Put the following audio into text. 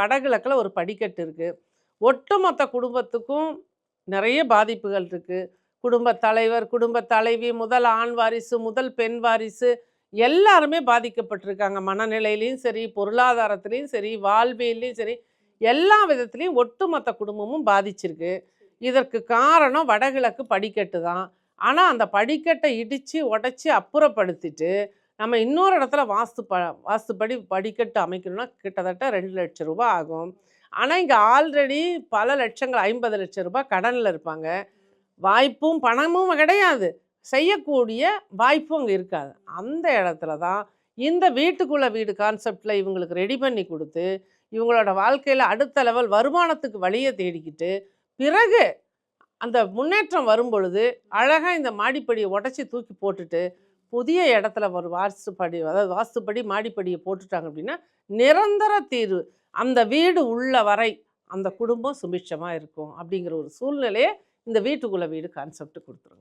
வடகிழக்கில் ஒரு படிக்கட்டு இருக்குது ஒட்டுமொத்த குடும்பத்துக்கும் நிறைய பாதிப்புகள் இருக்குது குடும்ப தலைவர் குடும்ப தலைவி முதல் ஆண் வாரிசு முதல் பெண் வாரிசு எல்லாருமே பாதிக்கப்பட்டிருக்காங்க. மனநிலையிலையும் சரி பொருளாதாரத்துலேயும் சரி வாழ்வியல்லையும் சரி எல்லா விதத்துலேயும் ஒட்டுமொத்த குடும்பமும் பாதிச்சிருக்கு. இதற்கு காரணம் வடகிழக்கு படிக்கட்டு தான். ஆனால் அந்த படிக்கட்டை இடித்து உடச்சி அப்புறப்படுத்திட்டு நம்ம இன்னொரு இடத்துல வாஸ்து ப வாஸ்துப்படி படிக்கட்டு அமைக்கணும்னா கிட்டத்தட்ட ரெண்டு லட்சம் ரூபாய் ஆகும். ஆனால் இங்கே ஆல்ரெடி பல லட்சங்கள் ஐம்பது லட்சம் ரூபாய் கடனில் இருப்பாங்க. வாய்ப்பும் பணமும் கிடையாது. செய்யக்கூடிய வாய்ப்பும் அங்கே இருக்காது. அந்த இடத்துல தான் இந்த வீட்டுக்குள்ள வீடு கான்செப்டில் இவங்களுக்கு ரெடி பண்ணி கொடுத்து இவங்களோட வாழ்க்கையில் அடுத்த லெவல் வருமானத்துக்கு வழியை தேடிக்கிட்டு பிறகு அந்த முன்னேற்றம் வரும் பொழுது அழகாக இந்த மாடிப்படியை உடச்சி தூக்கி போட்டுட்டு புதிய இடத்துல ஒரு வாஸ்துப்படி அதாவது வாஸ்துப்படி மாடிப்படியை போட்டுட்டாங்க அப்படின்னா நிரந்தர தீர்வு. அந்த வீடு உள்ள வரை அந்த குடும்பம் சுபிட்சமாக இருக்கும் அப்படிங்கிற ஒரு சூழ்நிலையை இந்த வீட்டுக்குள்ள வீடு கான்செப்ட் கொடுத்துருங்க.